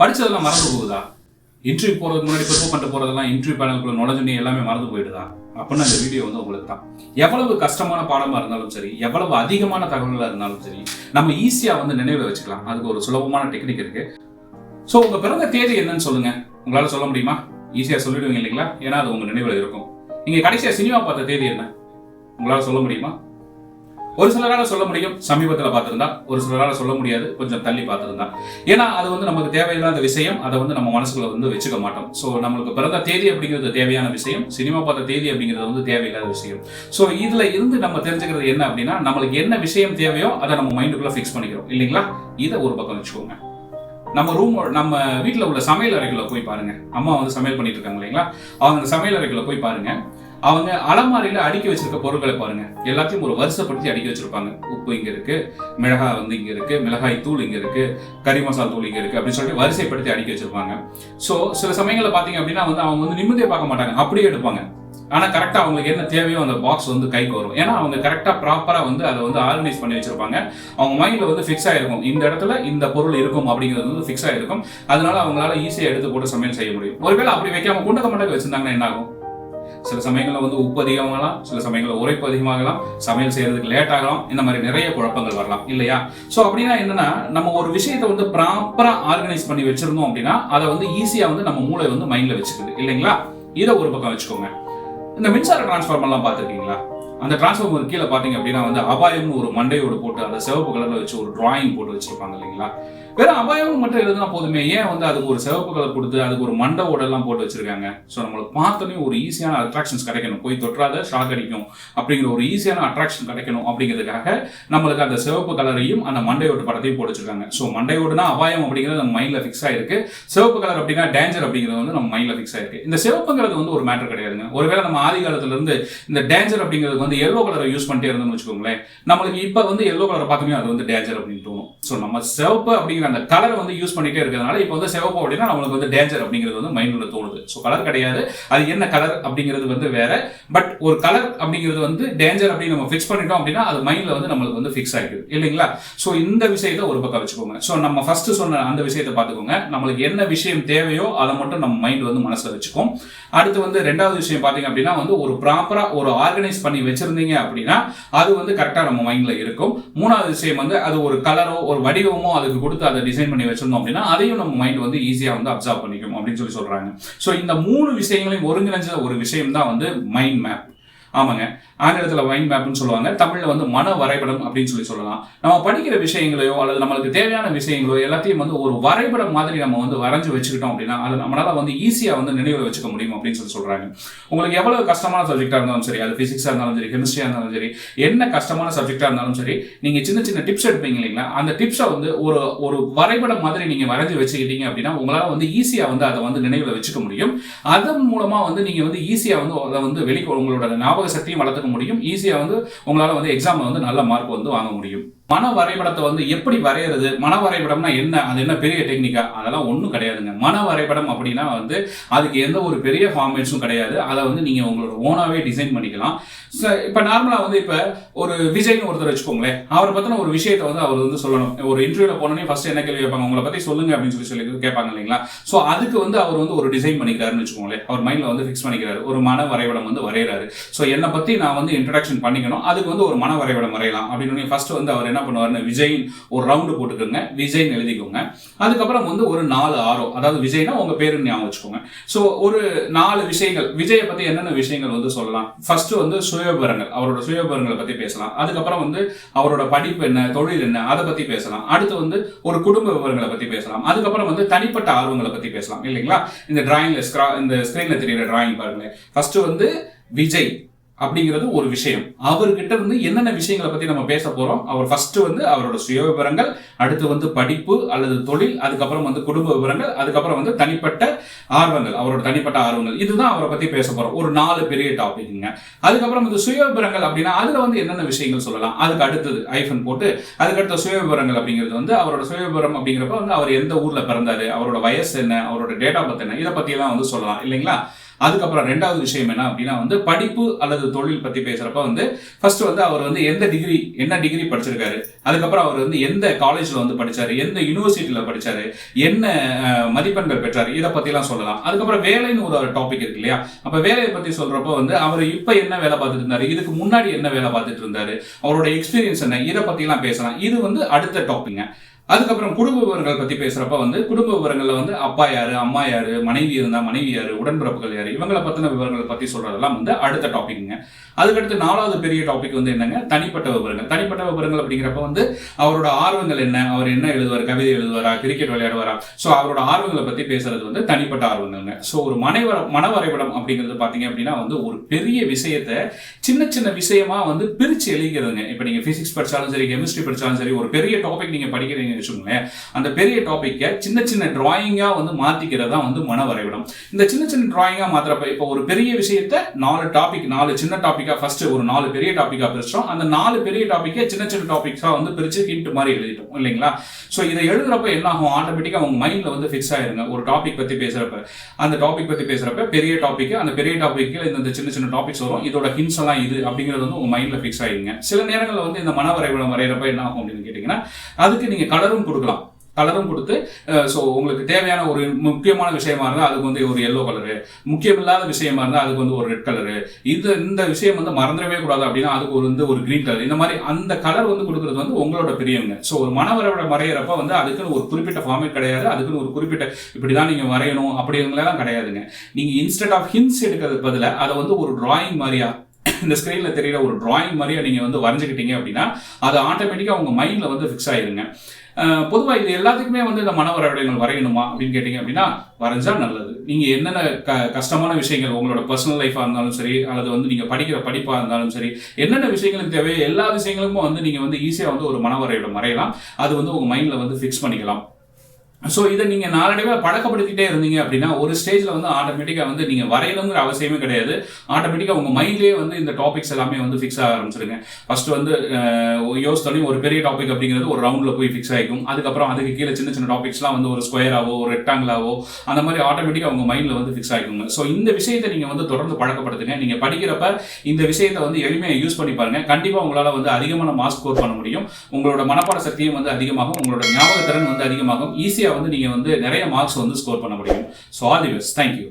படிச்சதெல்லாம் மறந்து போகுதா? இன்டர்வியூ போகிறதுக்கு முன்னாடி ப்ரிப்பேர் பண்ணிட்டு போறதெல்லாம் இன்டர்வியூ பேனலுக்குள்ள நுழைஞ்சுனே எல்லாமே மறந்து போயிடுதா? அப்படின்னு அந்த வீடியோ வந்து உங்களுக்கு தான். எவ்வளவு கஷ்டமான பாடமா இருந்தாலும் சரி எவ்வளவு அதிகமான தகவல்களாக இருந்தாலும் சரி நம்ம ஈஸியா வந்து நினைவில் வச்சுக்கலாம். அதுக்கு ஒரு சுலபமான டெக்னிக் இருக்கு. ஸோ உங்க பிறந்த தேதி என்னன்னு சொல்லுங்க. உங்களால சொல்ல முடியுமா? ஈஸியா சொல்லிடுவீங்க இல்லைங்களா? ஏன்னா அது உங்க நினைவில் இருக்கும். நீங்க கடைசியா சினிமா பார்த்த தேதி என்ன? உங்களால சொல்ல முடியுமா? ஒரு சிலரால சொல்ல முடியும். சமீபத்தில் பார்த்திருந்தா ஒரு சிலரால சொல்ல முடியாது. கொஞ்சம் தள்ளி பார்த்திருந்தா. ஏன்னா அது வந்து நமக்கு தேவையில்லாத விஷயம். அதை வந்து நம்ம மனசுக்குள்ள வந்து வச்சுக்க மாட்டோம். ஸோ நம்மளுக்கு பிறந்த தேதி அப்படிங்கிறது தேவையான விஷயம். சினிமா பார்த்த தேதி அப்படிங்கிறது வந்து தேவையில்லாத விஷயம். ஸோ இதுல இருந்து நம்ம தெரிஞ்சுக்கிறது என்ன அப்படின்னா நம்மளுக்கு என்ன விஷயம் தேவையோ அதை நம்ம மைண்டுக்குள்ள ஃபிக்ஸ் பண்ணிக்கிறோம். இல்லைங்களா? இதை ஒரு பக்கம் வச்சுக்கோங்க. நம்ம ரூம் நம்ம வீட்டில் உள்ள சமையல் அறைகளை போய் பாருங்க. அம்மா வந்து சமையல் பண்ணிட்டு இருக்காங்க இல்லைங்களா? அவங்க அந்த சமையல் அறைகளை போய் பாருங்க. அவங்க அலமாரியில அடுக்கி வச்சிருக்க பொருட்களை பாருங்க. எல்லாத்தையும் ஒரு வருஷப்படுத்தி அடுக்கி வச்சிருப்பாங்க. உப்பு இங்க இருக்கு மிளகாய் வந்து இங்க இருக்கு மிளகாய் தூள் இங்க இருக்கு கறி மசாலா தூள் இங்க இருக்கு அப்படின்னு சொல்லிட்டு வரிசைப்படுத்தி அடுக்கி வச்சிருப்பாங்க. ஸோ சில சமயங்களில் பார்த்தீங்க அப்படின்னா வந்து அவங்க வந்து நிம்மதியை பார்க்க மாட்டாங்க. அப்படியே எடுப்பாங்க. ஆனா கரெக்டா அவங்களுக்கு என்ன தேவையோ அந்த பாக்ஸ் வந்து கைக்கு வரும். ஏன்னா அவங்க கரெக்டா ப்ராப்பரா வந்து அதை வந்து ஆர்கனைஸ் பண்ணி வச்சிருப்பாங்க. அவங்க மைண்ட்ல வந்து ஃபிக்ஸ் ஆயிருக்கும். இந்த இடத்துல இந்த பொருள் இருக்கும் அப்படிங்கிறது வந்து ஃபிக்ஸ் ஆயிருக்கும். அதனால அவங்களால ஈஸியா எடுத்து போட்டு சமையல் செய்ய முடியும். ஒருவேளை அப்படி வைக்காம குண்டக்க மண்டக்க வச்சிருந்தாங்கன்னா என்ன ஆகும்? சில சமயங்களில் வந்து உப்பு அதிகமாகலாம் சில சமயங்களில் உரைப்பு அதிகமாகலாம் சமையல் செய்யறதுக்கு லேட் ஆகலாம் இந்த மாதிரி நிறைய குழப்பங்கள் வரலாம் இல்லையா? ஸோ அப்படின்னா என்னன்னா நம்ம ஒரு விஷயத்தை வந்து ப்ராப்பரா ஆர்கனைஸ் பண்ணி வச்சிருந்தோம் அப்படின்னா அதை வந்து ஈஸியா வந்து நம்ம மூளை வந்து மைண்ட்ல வச்சுக்குது இல்லைங்களா? இதை ஒரு பக்கம் வச்சுக்கோங்க. இந்த மின்சார டிரான்ஸ்ஃபார்மர்லாம் பார்த்துருக்கீங்களா? அந்த டிரான்ஸ்ஃபார்மர் கீழே பார்த்தீங்க அப்படின்னா வந்து அபாயம்னு ஒரு மண்டையோடு போட்டு அதை சிவப்பு கலர்ல வச்சு ஒரு டிராயிங் போட்டு வச்சிருப்பாங்க இல்லைங்களா? வெறும் அபாயம் மட்டும் எழுதுனா போதுமே. ஏன் வந்து அதுக்கு ஒரு சிவப்பு கலர் கொடுத்து அதுக்கு ஒரு மண்டை ஓடெல்லாம் போட்டு வச்சிருக்காங்க? ஸோ நம்மளுக்கு பார்த்தோன்னே ஒரு ஈஸியான அட்ராக்ஷன்ஸ் கிடைக்கணும். போய் தொற்றாத ஷாக் அடிக்கும். அப்படிங்கிற ஒரு ஈஸியான அட்ராக்ஷன் கிடைக்கணும் அப்படிங்கிறதுக்காக நம்மளுக்கு அந்த சிவப்பு கலரையும் அந்த மண்டையோட படத்தையும் போட்டு வச்சிருக்காங்க. ஸோ மண்டையோடுனா அபாயம் அப்படிங்கிறது நம்ம மைண்டில் ஃபிக்ஸ் ஆயிருக்கு. சிவப்பு கலர் அப்படின்னா டேஞ்சர் அப்படிங்கிறது வந்து நம்ம மைண்டில் ஃபிக்ஸ் ஆயிருக்கு. இந்த சிவப்புங்கிறது வந்து ஒரு மேட்டர் கிடையாதுங்க. ஒருவேளை நம்ம ஆதி காலத்திலிருந்து இந்த டேஞ்சர் அப்படிங்கிறது வந்து எல்லோ கலரை யூஸ் பண்ணிட்டே இருந்தோம்னு வச்சுக்கோங்களேன் நம்மளுக்கு இப்போ வந்து எல்லோ கலரை பார்த்தோமே அது வந்து டேஞ்சர் அப்படின்னு தோணும். ஸோ நம்ம சிவப்பு அப்படிங்கிற அந்த கலரை வந்து யூஸ் பண்ணிட்டே இருக்கிறதுனால இப்போ வந்து சிவப்பு அப்படின்னா நம்மளுக்கு வந்து டேஞ்சர் அப்படிங்கிறது வந்து மைண்டில் தோணுது. ஸோ கலர் கிடையாது. அது என்ன கலர் அப்படிங்கிறது வந்து வேற. பட் ஒரு கலர் அப்படிங்கிறது வந்து டேஞ்சர் அப்படின்னு நம்ம ஃபிக்ஸ் பண்ணிட்டோம் அப்படின்னா அது மைண்ட்ல வந்து நம்மளுக்கு வந்து ஃபிக்ஸ் ஆகிடுது இல்லைங்களா? ஸோ இந்த விஷயத்தை ஒரு பக்கம் வச்சுக்கோங்க. ஸோ நம்ம ஃபர்ஸ்ட் சொன்ன அந்த விஷயத்தை பார்த்துக்கோங்க. நம்மளுக்கு என்ன விஷயம் தேவையோ அதை மட்டும் நம்ம மைண்ட் வந்து மனசில் வச்சுக்கோம். அடுத்து வந்து ரெண்டாவது விஷயம் பார்த்தீங்க அப்படின்னா வந்து ஒரு ப்ராப்பராக ஒரு ஆர்கனைஸ் பண்ணி வச்சிருந்தீங்க அப்படின்னா அது வந்து கரெக்டாக நம்ம மைண்டில் இருக்கும். மூணாவது விஷயம் வந்து அது ஒரு கலரோ ஒரு வடிவமோ அதுக்கு கொடுத்து அதை டிசைன் பண்ணி வச்சிருந்தோம் அப்படின்னா அதையும் நம்ம மைண்ட் வந்து ஈஸியாக வந்து அப்சர்வ் பண்ணிக்கும் அப்படின்னு சொல்லி சொல்றாங்க. ஸோ இந்த மூணு விஷயங்களையும் ஒருங்கிணைஞ்ச ஒரு விஷயம் தான் வந்து மைண்ட் மேப் ஆமாங்க. ஆங்கிலத்தில் மைண்ட் மேப்னு சொல்லுவாங்க. தமிழில் வந்து மன வரைபடம் அப்படின்னு சொல்லி சொல்லலாம். நம்ம படிக்கிற விஷயங்களையோ அல்லது நம்மளுக்கு தேவையான விஷயங்களோ எல்லாத்தையும் வந்து ஒரு வரைபடம் மாதிரி நம்ம வந்து வரைஞ்சு வச்சுக்கிட்டோம் அப்படின்னா அது நம்மளால் வந்து ஈஸியாக வந்து நினைவில் வச்சுக்க முடியும் அப்படின்னு சொல்லி சொல்கிறாங்க உங்களுக்கு எவ்வளவு கஷ்டமான சப்ஜெக்டாக இருந்தாலும் சரி அது ஃபிசிக்ஸாக இருந்தாலும் சரி கெமிஸ்ட்ரியாக இருந்தாலும் சரி என்ன கஷ்டமான சப்ஜெக்டாக இருந்தாலும் சரி நீங்கள் சின்ன சின்ன டிப்ஸ் எடுப்பீங்க இல்லைங்களா? அந்த டிப்ஸை வந்து ஒரு ஒரு வரைபடம் மாதிரி நீங்கள் வரைஞ்சு வச்சுக்கிட்டீங்க அப்படின்னா உங்களால் வந்து ஈஸியாக வந்து அதை வந்து நினைவில் வச்சுக்க முடியும். அதன் மூலமாக வந்து நீங்கள் வந்து ஈஸியாக வந்து அதை வந்து வெளி உங்களோட ஞாபக சக்தியும் வளர்த்துக்க முடியும். ஈஸியாக வந்து உங்களால் வந்து எக்ஸாமில் வந்து நல்ல மார்க் வந்து வாங்க முடியும். மன வரைபடத்தை வந்து எப்படி வரைகிறது மன வரைபடம்னா என்ன? அது என்ன பெரிய டெக்னிக்கா அதெல்லாம் ஒன்றும் கிடையாதுங்க. மன வரைபடம் அப்படின்னா வந்து அதுக்கு எந்த ஒரு பெரிய ஃபார்மேட்ஸும் கிடையாது. அதை வந்து நீங்கள் உங்களோட ஓனாகவே டிசைன் பண்ணிக்கலாம். இப்போ நார்மலாக வந்து இப்போ ஒரு விஜய்னு ஒருத்தர் வச்சுக்கோங்களேன். அவரை பற்றின ஒரு விஷயத்தை வந்து அவர் வந்து சொல்லணும். ஒரு இன்டர்வியூவில் போனோடனே ஃபர்ஸ்ட் என்ன கேள்வி கேட்பாங்க? உங்களை பற்றி சொல்லுங்க அப்படின்னு சொல்லி சொல்லி கேட்பாங்க இல்லைங்களா? ஸோ அதுக்கு வந்து அவர் வந்து ஒரு டிசைன் பண்ணிக்கிறாருன்னு வச்சுக்கோங்களேன். அவர் மைண்டில் வந்து ஃபிக்ஸ் பண்ணிக்கிறாரு. ஒரு மன வரைபடம் வந்து வரைகிறாரு ஸோ என்னை பற்றி நான் வந்து இன்ட்ரடக்ஷன் பண்ணிக்கணும். அதுக்கு வந்து ஒரு மன வரைபடம் வரையலாம். அப்படின்னு ஃபர்ஸ்ட் வந்து அவர் என்ன பண்ணுவாருன்னு விஜய் ஒரு ரவுண்டு போட்டுக்கோங்க விஜய்னு எழுதிக்கோங்க. அதுக்கப்புறம் வந்து ஒரு நாலு ஆரோ அதாவது விஜய்னா உங்க பேரு ஞாபகம் வச்சுக்கோங்க. ஸோ ஒரு நாலு விஷயங்கள் விஜயை பத்தி என்னென்ன விஷயங்கள் வந்து சொல்லலாம்? ஃபர்ஸ்ட் வந்து சுயவிவரங்கள் அவரோட சுயவிவரங்களை பத்தி பேசலாம். அதுக்கப்புறம் வந்து அவரோட படிப்பு என்ன தொழில் என்ன அதை பத்தி பேசலாம். அடுத்து வந்து ஒரு குடும்ப விவரங்களை பத்தி பேசலாம். அதுக்கப்புறம் வந்து தனிப்பட்ட ஆர்வங்களை பத்தி பேசலாம் இல்லைங்களா? இந்த டிராயிங்ல இந்த ஸ்கிரீன்ல தெரியுற டிராயிங் பாருங்களேன். ஃபர்ஸ்ட் வந்து விஜய் அப்படிங்கிறது ஒரு விஷயம். அவர்கிட்ட இருந்து என்னென்ன விஷயங்களை பத்தி நம்ம பேச போறோம்? அவர் ஃபர்ஸ்ட் வந்து அவரோட சுய விவரங்கள் அடுத்து வந்து படிப்பு அல்லது தொழில் அதுக்கப்புறம் வந்து குடும்ப விவரங்கள் அதுக்கப்புறம் வந்து தனிப்பட்ட ஆர்வங்கள் அவரோட தனிப்பட்ட ஆர்வங்கள். இதுதான் அவரை பத்தி பேச போறோம். ஒரு நாலு பெரிய டாபிக்ங்க அதுக்கப்புறம் வந்து சுய விவரங்கள் அப்படின்னா அதுல வந்து என்னென்ன விஷயங்கள் சொல்லலாம்? அதுக்கு அடுத்தது ஐஃபன் போட்டு அதுக்கு அடுத்த சுய விவரங்கள் அப்படிங்கிறது வந்து அவரோட சுய விவரம் அப்படிங்கிறப்ப வந்து அவர் எந்த ஊர்ல பிறந்தாரு அவரோட வயசு என்ன அவரோட டேட் ஆஃப் பர்த் என்ன இதை பத்தி எல்லாம் வந்து சொல்லலாம். இல்லைங்களா? அதுக்கப்புறம் ரெண்டாவது விஷயம் என்ன அப்படின்னா வந்து படிப்பு அல்லது தொழில் பத்தி பேசுறப்ப வந்து ஃபர்ஸ்ட் வந்து அவர் வந்து எந்த டிகிரி என்ன டிகிரி படிச்சிருக்காரு? அதுக்கப்புறம் அவர் வந்து எந்த காலேஜ்ல வந்து படிச்சாரு? எந்த யூனிவர்சிட்டியில படிச்சாரு? என்ன மதிப்பெண்கள் பெற்றாரு? இதை பத்திலாம் சொல்லலாம். அதுக்கப்புறம் வேலைன்னு ஒரு டாபிக் இருக்கு இல்லையா? அப்ப வேலையை பத்தி சொல்கிறப்போ வந்து அவர் இப்ப என்ன வேலை பார்த்துட்டு இருந்தாரு? இதுக்கு முன்னாடி என்ன வேலை பார்த்துட்டு இருந்தாரு? அவரோட எக்ஸ்பீரியன்ஸ் என்ன? இதை பத்திலாம் பேசலாம். இது வந்து அடுத்த டாபிக்ங்க அதுக்கப்புறம் குடும்ப விவரங்கள் பத்தி பேசுறப்ப வந்து குடும்ப விவரங்கள்ல வந்து அப்பா யாரு அம்மா யாரு மனைவி இருந்தா மனைவி யாரு உடன்பிறப்புகள் யாரு இவங்களை பத்தின விவரங்களை பத்தி சொல்றதெல்லாம் வந்து அடுத்த டாபிக்ங்க அதுக்கடுத்து நாலாவது பெரிய டாபிக் வந்து என்னங்க? தனிப்பட்ட விவரங்கள். தனிப்பட்ட விவரங்கள் அப்படிங்கிறப்ப வந்து அவரோட ஆர்வங்கள் என்ன? அவர் என்ன எழுதுவார்? கவிதை எழுதுவாரா? கிரிக்கெட் விளையாடுவாரா? ஸோ அவரோட ஆர்வங்களை பத்தி பேசுறது வந்து தனிப்பட்ட ஆர்வங்கள்ங்க. ஸோ ஒரு மனைவர மனவரைபடம் அப்படிங்கிறது பாத்தீங்க அப்படின்னா வந்து ஒரு பெரிய விஷயத்தை சின்ன சின்ன விஷயமா வந்து பிரிச்சு எழுதிக்கிறதுங்க இப்போ நீங்க பிசிக்ஸ் படிச்சாலும் சரி கெமிஸ்ட்ரி படிச்சாலும் சரி ஒரு பெரிய டாபிக் நீங்க அப்படின்னு வச்சுக்கோங்களேன் அந்த பெரிய டாப்பிக்கை சின்ன சின்ன டிராயிங்கா வந்து மாத்திக்கிறது தான் வந்து மன வரைபடம். இந்த சின்ன சின்ன டிராயிங்கா மாத்திரப்ப இப்போ ஒரு பெரிய விஷயத்த நாலு டாபிக் நாலு சின்ன டாபிக்கா ஃபர்ஸ்ட் ஒரு நாலு பெரிய டாப்பிக்கா பிரிச்சோம். அந்த நாலு பெரிய டாபிக்கை சின்ன சின்ன டாபிக்ஸா வந்து பிரிச்சு ஹிண்ட் மாதிரி எழுதிட்டோம் இல்லைங்களா? ஸோ இதை எழுதுறப்ப என்ன ஆகும் ஆட்டோமேட்டிக்கா உங்க மைண்ட்ல வந்து ஃபிக்ஸ் ஆயிருங்க. ஒரு டாபிக் பத்தி பேசுறப்ப. அந்த டாபிக் பத்தி பேசுறப்ப பெரிய டாபிக் அந்த பெரிய டாபிக்ல இந்த சின்ன சின்ன டாபிக்ஸ் வரும். இதோட ஹிண்ட்ஸ் எல்லாம் இது அப்படிங்கிறது வந்து உங்க மைண்ட்ல ஃபிக்ஸ் ஆயிருங்க. சில நேரங்களில் வந்து இந்த மன வரைபடம் வரைகிறப்ப என்ன ஆகும் அப்படின்னு கேட்டீங்கன்னா அதுக்கு நீங்க கலரும் கொடுக்கலாம். கலரும் கொடுத்து ஸோ உங்களுக்கு தேவையான ஒரு முக்கியமான விஷயமா இருந்தால் அதுக்கு வந்து ஒரு எல்லோ கலரு முக்கியமில்லாத விஷயமா இருந்தால் அதுக்கு வந்து ஒரு ரெட் கலரு இது இந்த விஷயம் வந்து மறந்துடவே கூடாது அப்படின்னா அதுக்கு ஒரு வந்து ஒரு கிரீன் கலர் இந்த மாதிரி அந்த கலர் வந்து கொடுக்குறது வந்து உங்களோட பெரியவங்க ஸோ ஒரு மனவரோட வரைகிறப்ப வந்து அதுக்குன்னு ஒரு குறிப்பிட்ட ஃபார்மேட் கிடையாது. அதுக்குன்னு ஒரு குறிப்பிட்ட இப்படி தான் நீங்கள் வரையணும் அப்படிங்கிறதெல்லாம் கிடையாதுங்க. நீங்கள் இன்ஸ்டெட் ஆஃப் ஹின்ஸ் எடுக்கிறது பதிலாக அதை வந்து ஒரு டிராயிங் மாதிரியா இந்த ஸ்க்ரீனில் தெரியுற ஒரு டிராயிங் மாதிரியா நீங்கள் வந்து வரைஞ்சிக்கிட்டீங்க அப்படின்னா அது ஆட்டோமேட்டிக்காக உங்கள் மைண்டில் வந்து ஃபிக்ஸ் ஆயிருங்க. பொதுவாக இது எல்லாத்துக்குமே வந்து இந்த மன வரைபடங்கள் வரையணுமா அப்படின்னு கேட்டிங்க அப்படின்னா வரைஞ்சா நல்லது. நீங்கள் என்னென்ன க கஷ்டமான விஷயங்கள் உங்களோட பர்சனல் லைஃபாக இருந்தாலும் சரி அல்லது வந்து நீங்கள் படிக்கிற படிப்பாக இருந்தாலும் சரி என்னென்ன விஷயங்களுக்கு தேவையோ எல்லா விஷயங்களுக்கும் வந்து நீங்கள் வந்து ஈஸியாக வந்து ஒரு மன வரைபடம் வரையலாம் அது வந்து உங்கள் மைண்டில் வந்து ஃபிக்ஸ் பண்ணிக்கலாம். ஸோ இதை நீங்கள் நாளடைவாக பழக்கப்படுத்திட்டே இருந்தீங்க அப்படின்னா ஒரு ஸ்டேஜில் வந்து ஆட்டோமேட்டிக்காக வந்து நீங்கள் வரையணுங்கிற அவசியமே கிடையாது. ஆட்டோமேட்டிக்காக உங்கள் மைண்ட்லேயே வந்து இந்த டாபிக்ஸ் எல்லாமே வந்து ஃபிக்ஸ் ஆக ஆரம்பிச்சிருங்க. ஃபஸ்ட்டு வந்து யோசித்தோடனே ஒரு பெரிய டாபிக் அப்படிங்கிறது ஒரு ரவுண்டில் போய் ஃபிக்ஸ் ஆகிக்கும் அதுக்கப்புறம் அதுக்கு கீழே சின்ன சின்ன டாபிக்ஸ்லாம் வந்து ஒரு ஸ்கொயராகவோ ஒரு ரெக்டாங்கிளாவோ அந்த மாதிரி ஆட்டோமேட்டிக்காக உங்கள் மைண்டில் வந்து ஃபிக்ஸ் ஆகிக்குங்க ஸோ இந்த விஷயத்தை நீங்கள் வந்து தொடர்ந்து பழக்கப்படுத்துங்க. நீங்கள் படிக்கிறப்ப இந்த விஷயத்தை வந்து எளிமையாக யூஸ் பண்ணி பாருங்க. கண்டிப்பாக உங்களால் வந்து அதிகமான மார்க் ஸ்கோர் பண்ண முடியும். உங்களோட மனப்பாட சக்தியும் வந்து அதிகமாகும். உங்களோட ஞாபக திறன் வந்து அதிகமாகும். ஈஸியாக வந்து நீங்கள் வந்து நிறைய மார்க்ஸ் வந்து ஸ்கோர் பண்ண முடியும். So all the best thank you